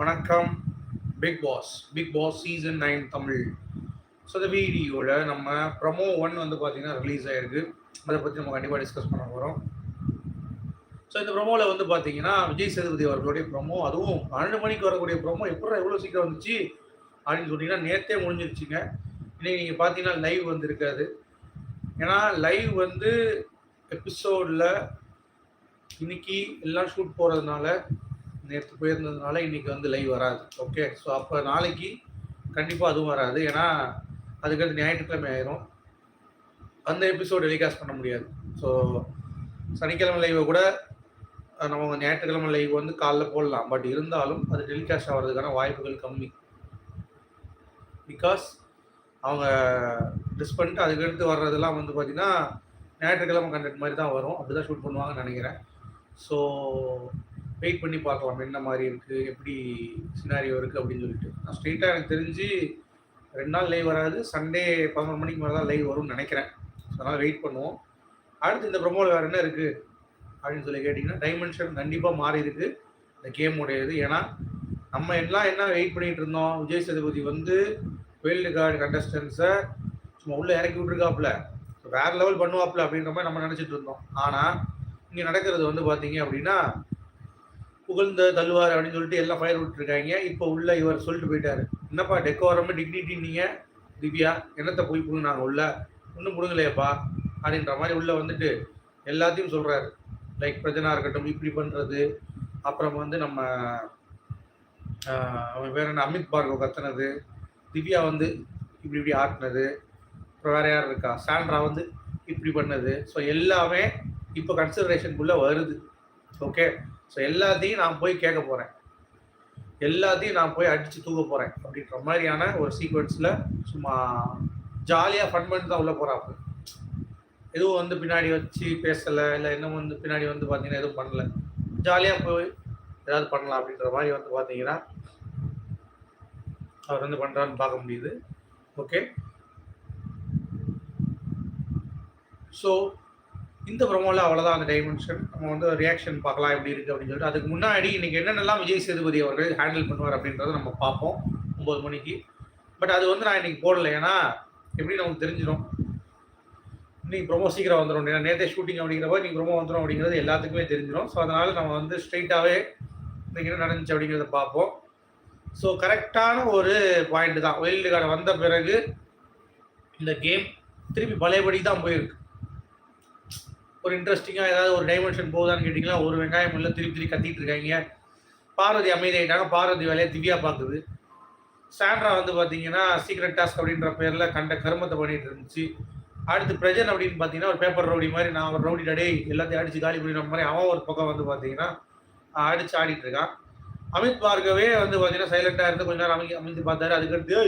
வணக்கம். Bigg Boss Bigg Boss season nine Tamil. So இந்த வீடியோவில் நம்ம ப்ரமோ ஒன் வந்து பார்த்தீங்கன்னா ரிலீஸ் ஆகிருக்கு அதை பற்றி நம்ம கண்டிப்பாக டிஸ்கஸ் பண்ண போகிறோம் ஸோ இந்த ப்ரொமோவில் வந்து பார்த்தீங்கன்னா விஜய் சேதுபதி அவர்களுடைய ப்ரொமோ அதுவும் பன்னெண்டு மணிக்கு வரக்கூடிய ப்ரொமோ எப்போ எவ்வளோ சீக்கிரம் வந்துச்சு அப்படின்னு சொன்னீங்கன்னா நேற்றே முடிஞ்சிருச்சுங்க. இன்றைக்கி நீங்கள் பார்த்தீங்கன்னா லைவ் வந்திருக்காது. ஏன்னா லைவ் வந்து எபிசோடில் இன்னைக்கு எல்லாம் ஷூட் போகிறதுனால நேற்று போயிருந்ததுனால இன்னைக்கு வந்து லைவ் வராது. ஓகே ஸோ அப்போ நாளைக்கு கண்டிப்பாக அதுவும் வராது. ஏன்னா அதுக்கடுத்து ஞாயிற்றுக்கிழமை ஆயிரும். அந்த எபிசோடு டெலிகாஸ்ட் பண்ண முடியாது. ஸோ சனிக்கிழமை லைவை கூட நம்ம ஞாயிற்றுக்கிழமை லைவ் வந்து காலைல போடலாம். பட் இருந்தாலும் அது டெலிகாஸ்ட் ஆகிறதுக்கான வாய்ப்புகள் கம்மி. பிகாஸ் அவங்க டிஸ் பண்ணிட்டு அதுக்கடுத்து வர்றதெல்லாம் வந்து பார்த்திங்கன்னா ஞாயிற்றுக்கிழமை கண்டென்ட் மாதிரி தான் வரும். அப்படி தான் ஷூட் பண்ணுவாங்கன்னு நினைக்கிறேன். ஸோ வெயிட் பண்ணி பார்க்கலாம். என்ன மாதிரி இருக்குது எப்படி சினாரியோ இருக்குது அப்படின்னு சொல்லிட்டு. நான் ஸ்ட்ரெயிட்டாக எனக்கு தெரிஞ்சு ரெண்டு நாள் லைவ் வராது. சண்டே பதினொரு மணிக்கு மேலே தான் லைவ் வரும்னு நினைக்கிறேன். அதனால் வெயிட் பண்ணுவோம். அடுத்து இந்த ப்ரொமோவில் வேறு என்ன இருக்குது அப்படின்னு சொல்லி கேட்டிங்கன்னா டைமென்ஷன் கண்டிப்பாக மாறி இருக்கு. இந்த கேமுடைய இது ஏன்னா நம்ம எல்லாம் என்ன வெயிட் பண்ணிகிட்டு இருந்தோம்? விஜய் சதுபதி வந்து வேல்டு கார்டு கண்டஸ்டன்ஸை சும்மா உள்ளே இறக்கி விட்ருக்காப்புல வேறு லெவல் பண்ணுவாப்புல அப்படின்ற மாதிரி நம்ம நினச்சிட்டு இருந்தோம். ஆனால் இங்கே நடக்கிறது வந்து பார்த்தீங்க அப்படின்னா புகழ்ந்த தள்ளுவார் அப்படின்னு சொல்லிட்டு எல்லாம் ஃபயர் விட்டுருக்காங்க. இப்போ உள்ள இவர் சொல்லிட்டு போயிட்டாரு. என்னப்பா டெக்கோரம் டிக்னிட்டி நீங்கள் திவ்யா என்னத்தை போய் புடுங்கினாங்க உள்ள? ஒன்றும் புடுங்கலையப்பா அப்படின்ற மாதிரி உள்ள வந்துட்டு எல்லாத்தையும் சொல்கிறாரு லைக் பிரஜனா இருக்கட்டும் இப்படி பண்ணுறது அப்புறம் வந்து நம்ம வேற அவன் என்ன? அமித் பார்கவ் கத்துனது. திவ்யா வந்து இப்படி இப்படி ஆட்டினது. அப்புறம் வேற யார் இருக்கா? சாண்ட்ரா வந்து இப்படி பண்ணது. ஸோ எல்லாமே இப்போ கன்சிடரேஷனுக்குள்ளே வருது. ஓகே ஸோ எல்லாத்தையும் நான் போய் கேட்க போகிறேன் எல்லாத்தையும் நான் போய் அடித்து தூக்க போகிறேன் அப்படின்ற மாதிரியான ஒரு சீக்வன்ஸில் சும்மா ஜாலியாக ஃபன் பண்ணிட்டு தான் உள்ளே போகிறாப்பு எதுவும் வந்து பின்னாடி வச்சு பேசலை இல்லை இன்னும் வந்து பின்னாடி வந்து பார்த்தீங்கன்னா எதுவும் பண்ணல. ஜாலியாக போய் ஏதாவது பண்ணலாம் அப்படின்ற மாதிரி வந்து பார்த்தீங்கன்னா அவர் வந்து பண்ணுறான்னு பார்க்க முடியுது. ஓகே ஸோ இந்த ப்ரோமோவில் அவ்வளோதான் அந்த டைமென்ஷன் நம்ம வந்து ரியாக்ஷன் பார்க்கலாம் எப்படி இருக்குது அப்படின்னு சொல்லிட்டு அதுக்கு முன்னாடி இன்னைக்கு என்னென்னலாம் விஜய் சேதுபதி அவர்கள் ஹேண்டில் பண்ணுவார் அப்படின்றத நம்ம பார்ப்போம் ஒம்பது மணிக்கு. பட் அது வந்து நான் இன்னைக்கு போடல. ஏன்னா எப்படி நமக்கு தெரிஞ்சிடும். இன்னைக்கு ப்ரோமோ சீக்கிரம் வந்துடும் ஏன்னா நேற்றே ஷூட்டிங் அப்படிங்கிறப்ப இன்னைக்கு ப்ரோமோ வந்துடும் அப்படிங்கிறது எல்லாத்துக்குமே தெரிஞ்சிடும் ஸோ அதனால் நம்ம வந்து ஸ்ட்ரைட்டாகவே இன்னைக்கு என்ன நடந்துச்சு அப்படிங்கிறத பார்ப்போம். ஸோ கரெக்டான ஒரு பாயிண்ட் தான். வைல்டு கார்டு வந்த பிறகு இந்த கேம் திருப்பி பழையபடி தான் போயிருக்கு. ஒரு இன்ட்ரெஸ்டிங்காக ஏதாவது ஒரு டைமென்ஷன் போகுதான்னு கேட்டிங்கன்னா ஒரு வெங்காயம் இல்லை திருப்பி திருப்பி கத்திட்டு இருக்காங்க. பார்வதி அமைதியாயிட்டாங்க பார்வதி வேலையை திவ்யா பார்க்குது. சாண்ட்ரா வந்து பார்த்தீங்கன்னா சீக்ரெட் டாஸ்க் அப்படின்ற பேரில் கண்ட கருமத்தை பண்ணிட்டு இருந்துச்சு. அடுத்து பிரஜன் அப்படின்னு பார்த்தீங்கன்னா ஒரு பேப்பர் ரவுடி மாதிரி நான் ஒரு ரவுடி டடே எல்லாத்தையும் அடிச்சு காலி பண்ணிடுற மாதிரி அவன் ஒரு பக்கம் வந்து பார்த்தீங்கன்னா அடித்து ஆடிட்டு இருக்கான். அமித் பார்கவே வந்து பார்த்தீங்கன்னா சைலண்டாக இருந்து கொஞ்ச நேரம் அமைதி அமைந்து பார்த்தாரு. அதுக்கடுத்து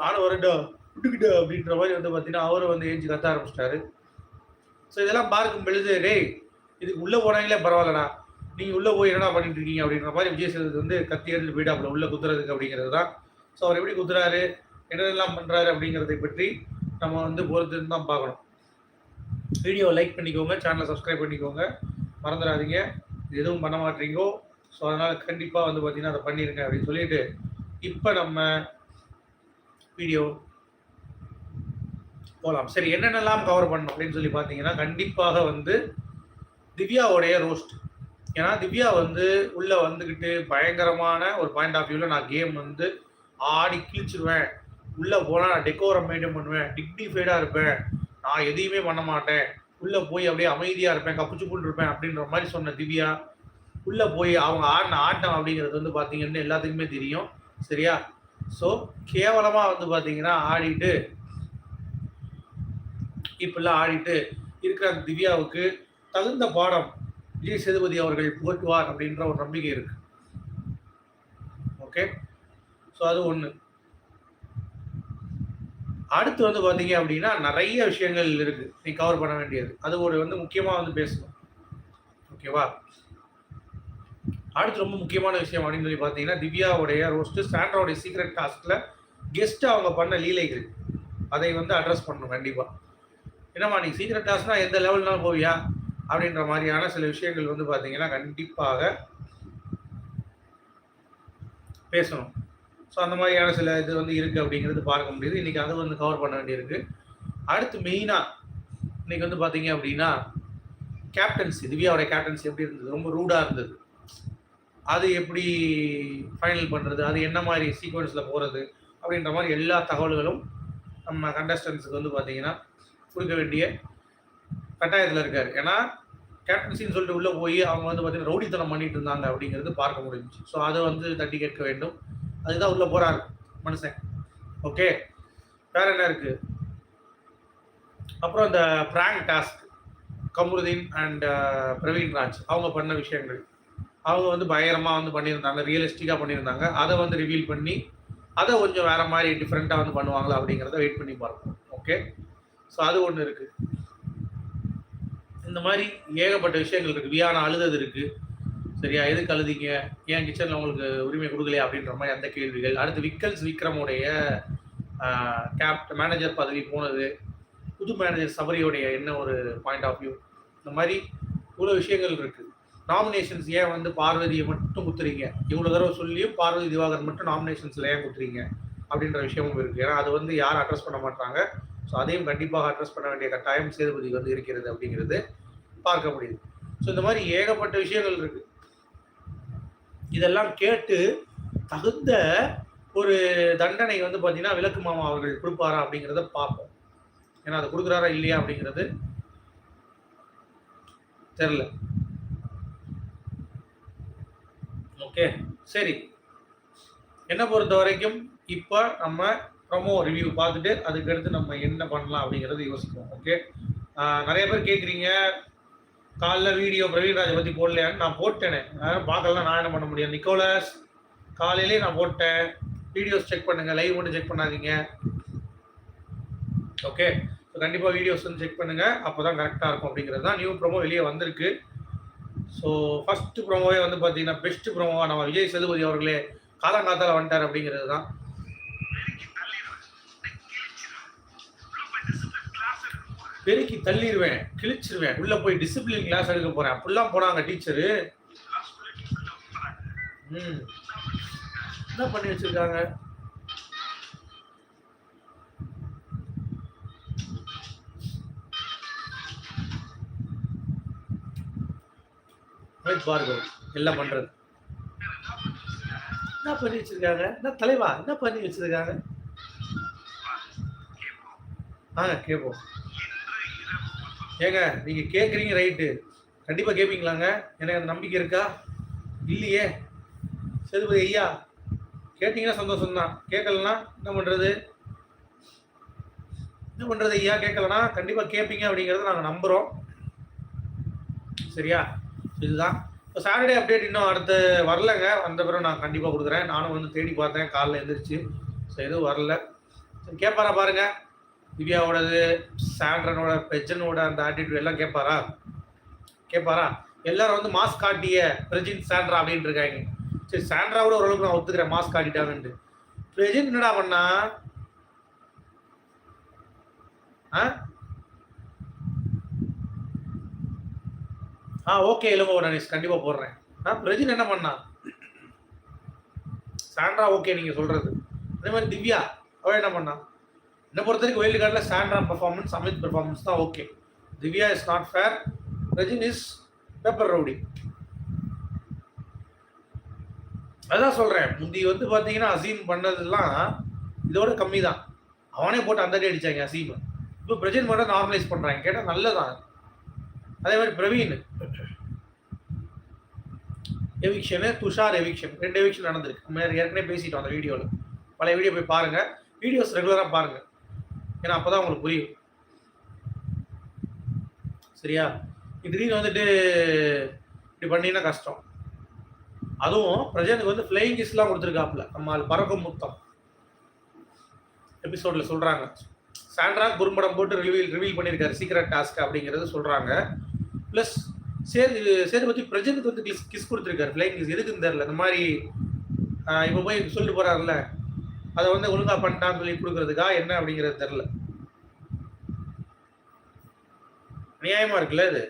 நானும் வரட்டா விட்டுக்கிட்டு அப்படின்ற மாதிரி வந்து பார்த்தீங்கன்னா அவரும் வந்து ஏஞ்சி கத்த ஆரம்பிச்சிட்டாரு. ஸோ இதெல்லாம் பார்க்கும் பொழுது டேய் இதுக்கு உள்ளே போனாங்களே பரவாயில்லடா. நீங்கள் உள்ளே போய் என்னடா பண்ணிட்டு இருக்கீங்க? அப்படின்ற மாதிரி விஜய் சேதுபதி வந்து கத்தி எடுத்து போயிட்டாப்புல உள்ளே குத்துறதுக்கு அப்படிங்கிறது தான். ஸோ அவர் எப்படி குத்துறாரு? என்னென்னலாம் பண்ணுறாரு அப்படிங்கிறதை பற்றி நம்ம வந்து பொறுத்து தான் பார்க்கணும். வீடியோவை லைக் பண்ணிக்கோங்க சேனலை சப்ஸ்கிரைப் பண்ணிக்கோங்க. மறந்துடாதீங்க. எதுவும் பண்ண மாட்டீங்கோ. ஸோ அதனால் கண்டிப்பாக வந்து பார்த்தீங்கன்னா அதை பண்ணிடுங்க அப்படின்னு சொல்லிட்டு இப்போ நம்ம வீடியோ போகலாம் சரி என்னென்னலாம் கவர் பண்ணணும் அப்படின்னு சொல்லி பார்த்தீங்கன்னா கண்டிப்பாக வந்து திவ்யாவுடைய ரோஸ்ட் ஏன்னா திவ்யா வந்து உள்ளே வந்துக்கிட்டு பயங்கரமான ஒரு பாயிண்ட் ஆஃப் வியூவில் நான் கேம் வந்து ஆடி கிழிச்சிருவேன். உள்ளே போனால் நான் டெக்கோரம் மெயின்டைன் பண்ணுவேன். டிக்னிஃபைடாக இருப்பேன். நான் எதையுமே பண்ண மாட்டேன். உள்ளே போய் அப்படியே அமைதியாக இருப்பேன். கப்புச்சுப்புன்னு இருப்பேன் அப்படின்ற மாதிரி சொன்ன திவ்யா உள்ளே போய் அவங்க ஆடின ஆட்டம் அப்படிங்கிறது வந்து பார்த்தீங்கன்னா எல்லாத்துக்குமே தெரியும். சரியா? ஸோ கேவலமாக வந்து பார்த்தீங்கன்னா ஆடிட்டு இப்படிலாம் ஆடிட்டு இருக்கிற அந்த திவ்யாவுக்கு தகுந்த பாடம் விஜய் சேதுபதி அவர்கள் புகட்டுவார் அப்படின்ற ஒரு நம்பிக்கை இருக்கு. ஓகே ஸோ அது ஒன்று அடுத்து வந்து பார்த்தீங்க அப்படின்னா நிறைய விஷயங்கள் இருக்கு. நீ கவர் பண்ண வேண்டியது. அது ஒரு வந்து முக்கியமாக வந்து பேசணும். ஓகேவா அடுத்து ரொம்ப முக்கியமான விஷயம் அப்படின்னு சொல்லி பார்த்தீங்கன்னா திவ்யாவுடைய ரோஸ்ட்டு சாண்ட்ராவுடைய சீக்ரெட் டாஸ்கில் கெஸ்ட்டு அவங்க பண்ண லீலைகள். அதை வந்து அட்ரஸ் பண்ணணும் கண்டிப்பாக என்னம்மா நீ சீக்கிரம் டாஸ்னா எந்த லெவல்னாலும் போவியா? அப்படின்ற மாதிரியான சில விஷயங்கள் வந்து பார்த்தீங்கன்னா கண்டிப்பாக பேசணும். ஸோ அந்த மாதிரியான சில இது வந்து இருக்குது அப்படிங்கிறது பார்க்க முடியுது. இன்றைக்கி அதை வந்து கவர் பண்ண வேண்டியிருக்கு. அடுத்து மெயினாக இன்றைக்கி வந்து பார்த்தீங்க அப்படின்னா கேப்டன்சி திவ்யாவோட கேப்டன்சி எப்படி இருந்தது? ரொம்ப ரூடாக இருந்தது. அது எப்படி ஃபைனல் பண்ணுறது அது என்ன மாதிரி சீக்வன்ஸில் போகிறது அப்படின்ற மாதிரி எல்லா தகவல்களும் நம்ம கண்டஸ்டன்ஸுக்கு வந்து பார்த்திங்கன்னா கொடுக்க வேண்டிய கட்டாயத்தில் இருக்கார். ஏன்னா கேப்டன்சின்னு சொல்லிட்டு உள்ளே போய் அவங்க வந்து பார்த்தீங்கன்னா ரவுடித்தனம் பண்ணிட்டு இருந்தாங்க அப்படிங்கிறது பார்க்க முடிஞ்சுச்சு. ஸோ அதை வந்து தட்டி கேட்க வேண்டும். அதுதான் உள்ளே போகிறார் மனுஷன். ஓகே வேற என்ன இருக்குது அப்புறம் இந்த prank task Kamarudheen and uh, Praveen Raj அவங்க பண்ண விஷயங்கள். அவங்க வந்து பயங்கரமாக வந்து பண்ணியிருந்தாங்க. ரியலிஸ்டிக்காக பண்ணியிருந்தாங்க. அதை வந்து ரிவீல் பண்ணி அதை கொஞ்சம் வேற மாதிரி டிஃப்ரெண்ட்டாக வந்து பண்ணுவாங்களா அப்படிங்கிறத வெயிட் பண்ணி பார்ப்போம். ஓகே ஸோ அது ஒன்று இருக்குது இந்த மாதிரி ஏகப்பட்ட விஷயங்கள் இருக்குது வியானா அழுதது இருக்குது சரியா? எதுக்கு அழுதிங்க? ஏன் கிச்சனில் உங்களுக்கு உரிமை கொடுக்கலையா? அப்படின்ற மாதிரி அந்த கேள்விகள். அடுத்து விக்கல்ஸ் விக்ரமுடைய கேப்டன் மேனேஜர் பதவி போனது. புது மேனேஜர் சபரியோடைய என்ன ஒரு பாயிண்ட் ஆஃப் வியூ இந்த மாதிரி இவ்வளோ விஷயங்கள் இருக்குது நாமினேஷன்ஸ் ஏன் வந்து பார்வதியை மட்டும் குத்துறீங்க? இவ்வளோ தடவை சொல்லியும் பார்வதி திவாகர் மட்டும் நாமினேஷன்ஸில் ஏன் குத்துறீங்க? அப்படின்ற விஷயமும் இருக்குது ஏன்னா அது வந்து யாரும் அட்ரஸ் பண்ண மாட்டாங்க. ஸோ அதையும் கண்டிப்பாக அட்ரஸ் பண்ண வேண்டிய கட்டாயம் சேதுபதி வந்து இருக்கிறது அப்படிங்கிறது பார்க்க முடியுது. ஸோ இந்த மாதிரி ஏகப்பட்ட விஷயங்கள் இருக்குது இதெல்லாம் கேட்டு தகுந்த ஒரு தண்டனை வந்து பார்த்தீங்கன்னா விளக்கு மாமா அவர்கள் கொடுப்பாரா அப்படிங்கிறத பார்ப்போம். ஏன்னா அதை கொடுக்குறாரா இல்லையா அப்படிங்கிறது தெரில ஓகே சரி. என்னை பொறுத்த வரைக்கும் இப்போ நம்ம ப்ரொமோ ரிவ்யூ பார்த்துட்டு அதுக்கடுத்து நம்ம என்ன பண்ணலாம் அப்படிங்கிறது யோசிப்போம். ஓகே நிறைய பேர் கேட்குறீங்க காலைல வீடியோ பிரவீன்ராஜை பற்றி போடலையான்னு நான் போட்டேனே. யாரும் பார்க்கலாம் நான் என்ன பண்ண முடியும்? நிக்கோலஸ் காலையிலே நான் போட்டேன். வீடியோஸ் செக் பண்ணுங்கள் லைவ் மட்டும் செக் பண்ணாதீங்க. ஓகே ஸோ கண்டிப்பாக வீடியோஸ் வந்து செக் பண்ணுங்கள் அப்போ தான் கரெக்டாக இருக்கும் அப்படிங்கிறது தான். நியூ ப்ரோமோ வெளியே வந்திருக்கு. ஸோ ஃபஸ்ட்டு ப்ரோமோவே வந்து பார்த்தீங்கன்னா பெஸ்ட் ப்ரோமோவாக நம்ம விஜய் சேதுபதி அவர்களே காலங்காத்தால் வந்துட்டார் அப்படிங்கிறது தான். பெருக்கி தள்ளிடுவேன் கிழிச்சிருவேன். உள்ள போய் டிசிப்ளின் கிளாஸ் எடுக்க போறேன். அப்படிலாம் போனாங்க டீச்சரு ம். என்ன பண்ணி வச்சிருக்காங்க? பார்கவ் எல்லாம் பண்றது. என்ன பண்ணி வச்சிருக்காங்க? என்ன தலைவா என்ன பண்ணி வச்சிருக்காங்க? ஆ கேட்போம் ஏங்க நீங்கள் கேட்குறீங்க ரைட்டு கண்டிப்பாக கேட்பீங்களாங்க எனக்கு நம்பிக்கை இருக்கா? இல்லையே. செல்வது ஐயா கேட்டிங்கன்னா சந்தோஷம் தான் கேட்கலன்னா என்ன பண்ணுறது என்ன பண்ணுறது ஐயா கேட்கலனா கண்டிப்பாக கேட்பீங்க அப்படிங்கிறத நாங்கள் நம்புகிறோம் சரியா? இதுதான். இப்போ சாட்டர்டே அப்டேட் இன்னும் அடுத்து வரலங்க. வந்த பிறகு நான் கண்டிப்பாக கொடுக்குறேன். நானும் வந்து தேடி பார்த்தேன். காலைல எழுந்திரிச்சு சரி எதுவும் வரல. சரி கேட்பாரா பாருங்கள் திவ்யாவோடது சாண்ட்ரனோட பெஜனோட அந்த ஆட்டிடியூட் எல்லாம் கேட்பாரா கேட்பாரா எல்லாரும் வந்து மாஸ்க் காட்டிய பிரஜின் சாண்ட்ரா அப்படின்ட்டு இருக்காங்க. சரி சாண்ட்ராவோட ஓரளவுக்கு நான் ஒத்துக்கிறேன் மாஸ்க் காட்டிட்டாங்கன்ட்டு. பிரஜின் என்னடா பண்ணா? ஆ? ஓகே இளங்கோ நனீஷ் கண்டிப்பாக போடுறேன். ஆ பிரஜின் என்ன பண்ணா? சாண்ட்ரா ஓகே நீங்கள் சொல்கிறது அதே மாதிரி திவ்யா அவள் என்ன பண்ணா? என்னை பொறுத்த வரைக்கும் வெயில் கார்டில் சாண்ட்ரா பர்ஃபார்மன்ஸ் அமித் பர்ஃபார்மன்ஸ் தான் okay Divya is not fair Rajin is paper rowdy அதான் சொல்கிறேன் முந்தி வந்து பார்த்தீங்கன்னா அசீம் பண்ணதெல்லாம் இதோட கம்மி தான் அவனே போட்டு அந்த அடிச்சாங்க அசீம். இப்போ பிரஜின் மட்டும் நார்மலைஸ் பண்ணுறாங்க கேட்டால் நல்லதான். அதே மாதிரி பிரவீன். எவிக்ஷனு துஷார் எவிக்ஷன் ரெண்டு எவிக்ஷன் நடந்திருக்கு. ஏற்கனவே பேசிட்டோம் அந்த வீடியோவில் பழைய வீடியோ போய் பாருங்கள் வீடியோஸ் ரெகுலராக பாருங்கள் ஏன்னா அப்போ தான் உங்களுக்கு புரியும். சரியா? திடீர்னு வந்துட்டு இப்படி பண்ணினா கஷ்டம். அதுவும் பிரஜனுக்கு வந்து ஃப்ளைங் கிஸ்லாம் கொடுத்துருக்காப்புல நம்ம அது பறக்கும் முத்தம். எபிசோடில் சொல்கிறாங்க சாண்ட்ரா குறும்படம் போட்டு ரிவீல் ரிவீல் பண்ணியிருக்காரு சீக்ரெட் டாஸ்க் அப்படிங்கிறது சொல்கிறாங்க ப்ளஸ் சேது சேதுபதி பிரஜனுக்கு வந்து கிஸ் கிஸ் கொடுத்துருக்காரு ஃப்ளைங் கிஸ் எதுக்குன்னு தெரில இந்த மாதிரி இப்போ போய் சொல்லிட்டு போகிறாருல்ல அதை வந்து ஒழுங்கா பண்ணிட்டான்னு சொல்லி கொடுக்கறதுக்கா என்ன அப்படிங்கிறது தெரில நியாயமா இருக்குல்ல இது?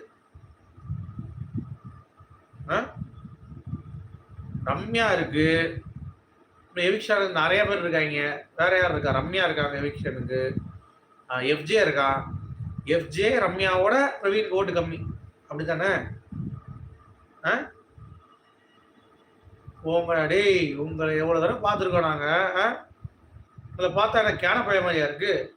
ரம்யா இருக்கு. எவிக்ஷன் நிறைய பேர் இருக்காங்க. வேற யார் இருக்கா? ரம்யா இருக்காங்க எவிக்ஷனுக்கு? எஃப்ஜே இருக்கா? எஃப்ஜே ரம்யாவோட பிரவீன் ஓட்டு கம்மி. அப்படி தானே ஆ? உங்களை டேய் உங்களை எவ்வளோ தடவை பார்த்துருக்கோம் நாங்கள் அதை பார்த்தா எனக்கு கேன பைய மாதிரியா இருக்கு.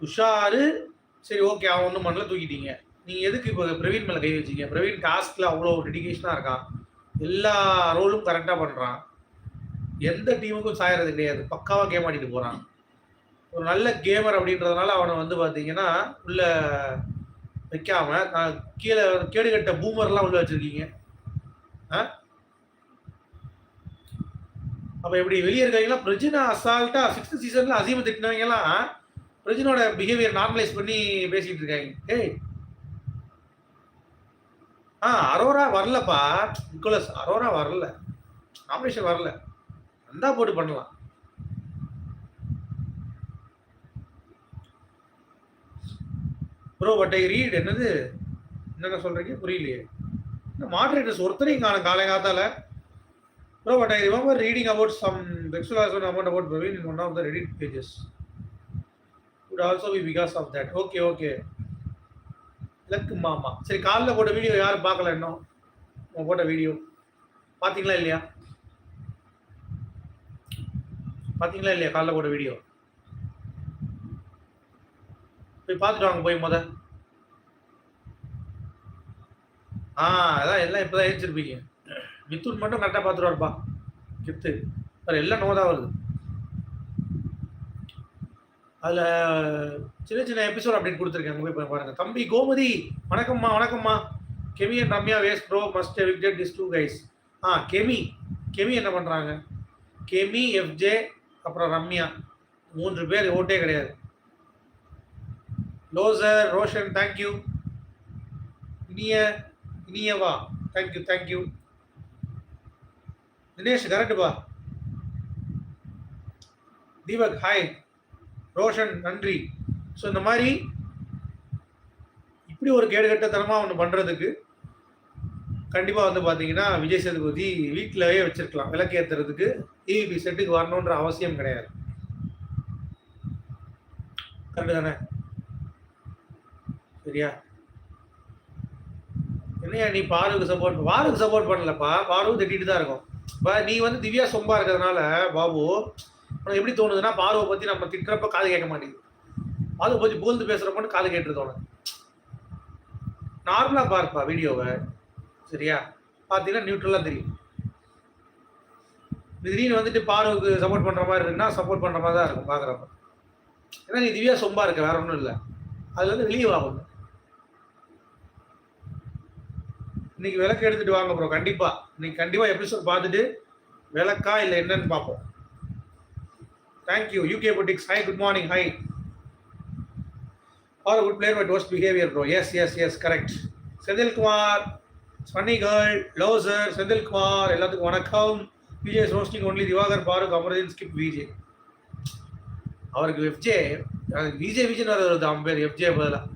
உஷாரு சரி ஓகே அவன் ஒன்றும் பண்ணல தூக்கிட்டீங்க. நீங்கள் எதுக்கு இப்போ பிரவீன் மேலே கை வச்சீங்க? பிரவீன் டாஸ்கில் அவ்வளோ டெடிக்கேஷனாக இருக்கான். எல்லா ரோலும் கரெக்டாக பண்ணுறான் எந்த டீமுக்கும் சாயறது கிடையாது. பக்காவாக கேம் ஆடிட்டு போகிறான் ஒரு நல்ல கேமர் அப்படின்றதுனால அவனை வந்து பார்த்தீங்கன்னா உள்ள வைக்காம நான் கீழே கேடுகட்ட பூமர்லாம் உள்ள வச்சுருக்கீங்க. ஆ? அப்போ எப்படி வெளியே இருக்கவங்களாம் பிரஜினா அசால்ட்டா சிக்ஸ்த் சீசன்ல அசீம திட்டினவங்கலாம் பிரஜினோட பிஹேவியர் நார்மலைஸ் பண்ணி பேசிட்டு இருக்காங்க. ஏய் ஆ அரோரா வரலப்பா. நிக்கோலஸ் அரோரா வரல. ஆப்ரேஷன் வரல. வந்தா போட்டு பண்ணலாம். ப்ரோ பட் ஐ ரீட் என்னது? என்னென்ன சொல்றீங்க? புரியலையே. இந்த மாடரேட்டர்ஸ் ஒருத்தரையும் காணும். காலங்காத்தால bro but I remember reading about some sexual husband amount about Praveen one of the Reddit pages good also be because of that. Okay okay luck மாமா சரி காலில் போட்ட வீடியோ யாரும் பார்க்கல இன்னும்? உங்க போட்ட வீடியோ பார்த்தீங்களா இல்லையா? பார்த்தீங்களா இல்லையா காலைல போட்ட வீடியோ போய் பார்த்துட்டு வாங்க போய் முத. ஆ அதான் எல்லாம் இப்போதான் எழுந்திருப்பீங்க மித்துன் மட்டும் கரெக்டாக பார்த்துருவார்ப்பா. கித்து வேறு எல்லாம் நோ வருது. அதில் சின்ன சின்ன எபிசோட் அப்டேட் கொடுத்துருக்காங்க போய் பாருங்கள் பாருங்க. தம்பி கோமதி வணக்கம்மா வணக்கம்மா. Kemy and Ramya waste bro must evicted this two guys ah Kemy. Kemy என்ன பண்ணுறாங்க கெமி எஃப்ஜே அப்புறம் ரம்யா. மூன்று பேர் ஓட்டே கிடையாது. லோசர் ரோஷன் தேங்க்யூ இனிய இனியவா. Thank you thank you Dinesh கரெக்டுப்பா Deepak hi Roshan நன்றி. ஸோ இந்த மாதிரி இப்படி ஒரு கேடுகட்டத்தனமாக ஒன்று பண்ணுறதுக்கு கண்டிப்பாக வந்து பார்த்தீங்கன்னா விஜய் சேதுபதி வீட்டிலவே வச்சிருக்கலாம். விளக்கேற்றுறதுக்கு டிவிபி செட்டுக்கு வரணுன்ற அவசியம் கிடையாது. கரெக்டு தானே? சரியா? என்னையா நீ பாருக்கு சப்போர்ட் பாருக்கு சப்போர்ட் பண்ணலப்பா. பாரு திட்டிட்டு தான் இருக்கும். இப்போ நீ வந்து திவ்யா சொம்பா இருக்கிறதுனால பாபு உனக்கு எப்படி தோணுதுன்னா பார்வை பற்றி நம்ம திட்டுறப்ப காது கேட்க மாட்டேங்குது. பார்வை பற்றி புகழ்ந்து பேசுகிறப்பன்னு காது கேட்டு தோணும் நார்மலாக பார்ப்பா வீடியோவை. சரியா? பார்த்தீங்கன்னா நியூட்ரலாக தெரியும். திடீர்னு வந்துட்டு பார்வைக்கு சப்போர்ட் பண்ணுற மாதிரி இருக்குன்னா சப்போர்ட் பண்ணுற மாதிரி தான் இருக்கும் பார்க்குறப்ப. ஏன்னா நீ திவ்யா சொம்பா இருக்க வேற ஒன்றும் இல்லை. அதுல வந்து வெளியே ஆகும் இன்னைக்கு விளக்கு எடுத்துட்டு வாங்க ப்ரோ கண்டிப்பா. இன்னைக்கு கண்டிப்பா எபிசோட் பார்த்துட்டு விளக்கா இல்லை என்னன்னு பார்ப்போம். Thank you UK boutiques hi good morning hi are good player but worst behaviour bro yes yes yes correct Senthilkumar sunny girl loser Senthilkumar எல்லாத்துக்கும் வணக்கம். Vijay roasting only Diwakar Farook Amarudheen skip VJ அவருக்கு FJ Vijay Vijay வருது அவன் பேர் FJ பதிலாக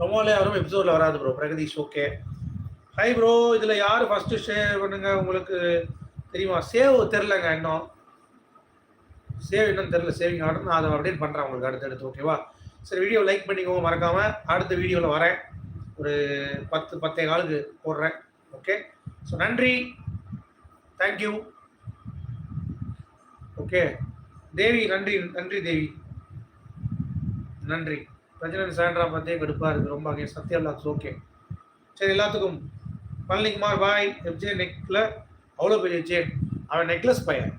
ரொமாலே வரும் எபிசோடில் வராது bro Pragatheesh okay hi bro இதில் யார் ஃபஸ்ட்டு ஷேர் பண்ணுங்க? உங்களுக்கு தெரியுமா? சேவ் தெரிலங்க இன்னும். சேவ் இன்னும் தெரில. சேவிங் ஆர்டர் நான் அதை அப்டேட் பண்ணுறேன் உங்களுக்கு அடுத்தடுத்து ஓகேவா சரி வீடியோ லைக் பண்ணிக்கோங்க மறக்காமல் அடுத்த வீடியோவில் வரேன். ஒரு பத்து பத்தே காலுக்கு போடுறேன் ஓகே ஸோ நன்றி. தேங்க்யூ ஓகே தேவி நன்றி நன்றி தேவி. நன்றி. ரஜினி சாண்ட்ரா பார்த்தே கடுப்பாக இருக்குது ரொம்ப அங்கே சத்யா ஓகே சரி எல்லாத்துக்கும் பழனிக்குமார் பாய் எஃப்ஜே நெக்கில் அவ்வளோ பெரிய சேன் அவன் நெக்லஸ் பையன்.